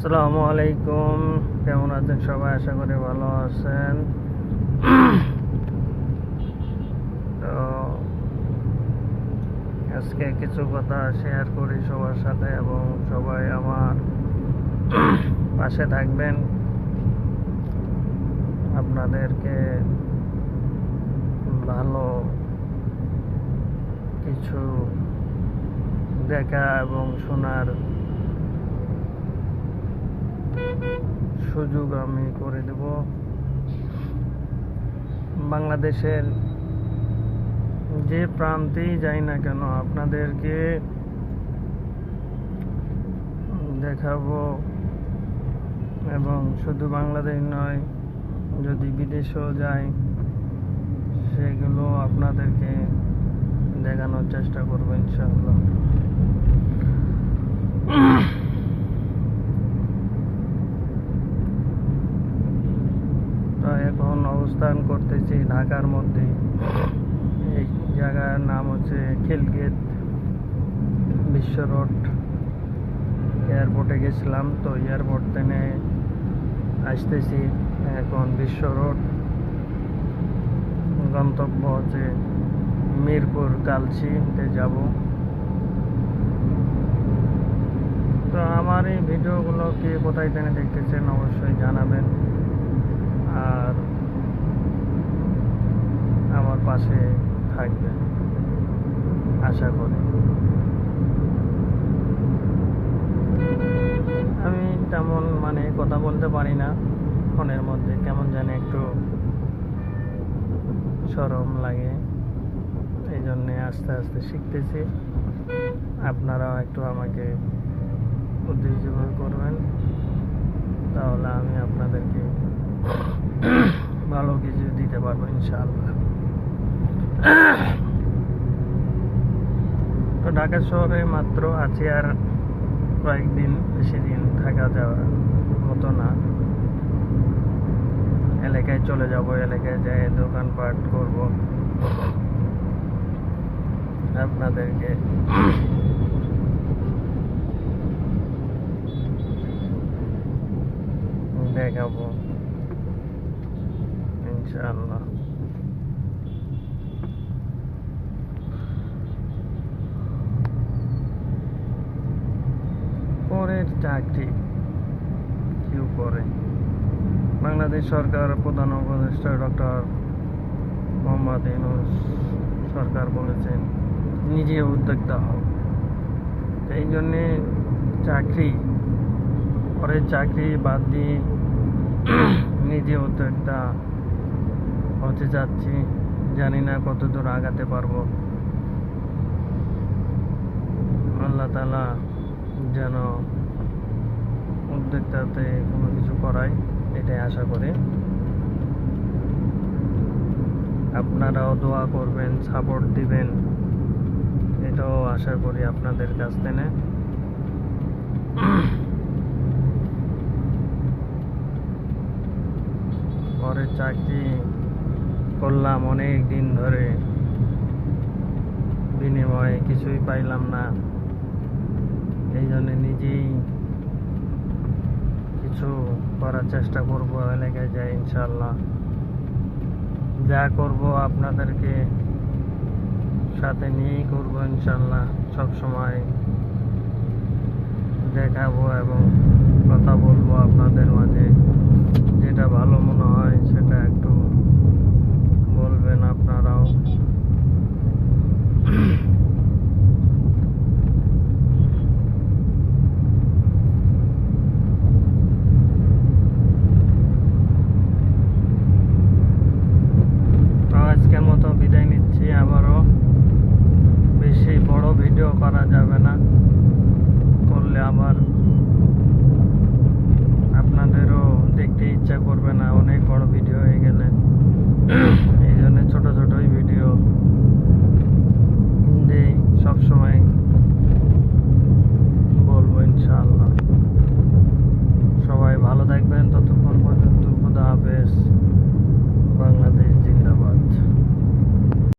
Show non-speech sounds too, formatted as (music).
আসসালামু আলাইকুম। কেমন আছেন সবাই? আশা করি ভালো আছেন। তো আজকে কিছু কথা শেয়ার করি সবার সাথে এবং সবাই আমার পাশে থাকবেন। আপনাদেরকে ভালো কিছু দেখা এবং শোনার সুযোগ আমি করে দেব। বাংলাদেশের যে প্রান্তেই যাই না কেন আপনাদেরকে দেখাবো এবং শুধু বাংলাদেশ নয়, যদি বিদেশেও যাই, সেগুলো আপনাদেরকে দেখানোর চেষ্টা করব ইনশাআল্লাহ তো এখন অবস্থান করতেছি ঢাকার মধ্যে। এই জায়গার নাম হচ্ছে খিলগেট বিশ্ব রোড। এয়ারপোর্টে গেছিলাম, তো এয়ারপোর্ট থেকে আসতেছি এখন বিশ্ব রোড। গন্তব্য হচ্ছে মিরপুর কালচিতে যাব। তো আমার এই ভিডিওগুলো কে কোথায় থেকে দেখতেছেন অবশ্যই জানাবেন আর আমার পাশে থাকবেন আশা করি। আমি তেমন মানে কথা বলতে পারি না। ফোনের মধ্যে কেমন জানি একটু সরম লাগে। এই জন্যে আস্তে আস্তে শিখতেছি। আপনারাও একটু আমাকে উদ্দেশ্য করবেন। তাহলে আমি আপনাদেরকে ভালো কিছু দিতে পারব ইনশাআল্লাহ। তো ঢাকা শহরে মাত্র আছি আর কয়েকদিন বেশি দিন থাকা যাওয়ার মতো না। এলাকায় চলে যাব, এলাকায় যাই, দোকানপাট করব। আপনাদেরকে দেখাবো। ইনশাআল্লাহ। চাকরি কেউ করে। বাংলাদেশ সরকার প্রধান উপদেষ্টা ডক্টর মোহাম্মদ ইউনুস সরকার বলেছেন, নিজে উদ্যোক্তা হও। এই জন্যে চাকরি পরের চাকরি বাদ দিয়ে (clears throat) নিজে উদ্যোক্তা হতে যাচ্ছি জানি না কত দূর আগাতে পারব। আল্লাহ তালা যেন উদ্যোক্তাতে কোনো কিছু করায়, এটাই আশা করি। আপনারাও দোয়া করবেন সাপোর্ট দিবেন, এটাও আশা করি আপনাদের কাছ থেকে। পরে চাকরি করলাম অনেক দিন ধরে। বিনিময়ে কিছুই পাইলাম না। এই জন্য নিজেই কিছু করার চেষ্টা করব, এলাকায় যাই ইনশাল্লাহ যা করব আপনাদেরকে সাথে নিয়েই করব ইনশাল্লাহ সব সময় দেখাবো এবং কথা বলব আপনাদের মাঝে। যেটা ভালো মনে হয় সেটা একটু বলবেন আপনারাও তো আজকের মতো বিদায় নিচ্ছি আবারও বেশি বড় ভিডিও করা যাবে না। করলে আবার আপনাদেরও দেখতে ইচ্ছা করবে না, অনেক বড় ভিডিও হয়ে গেলে।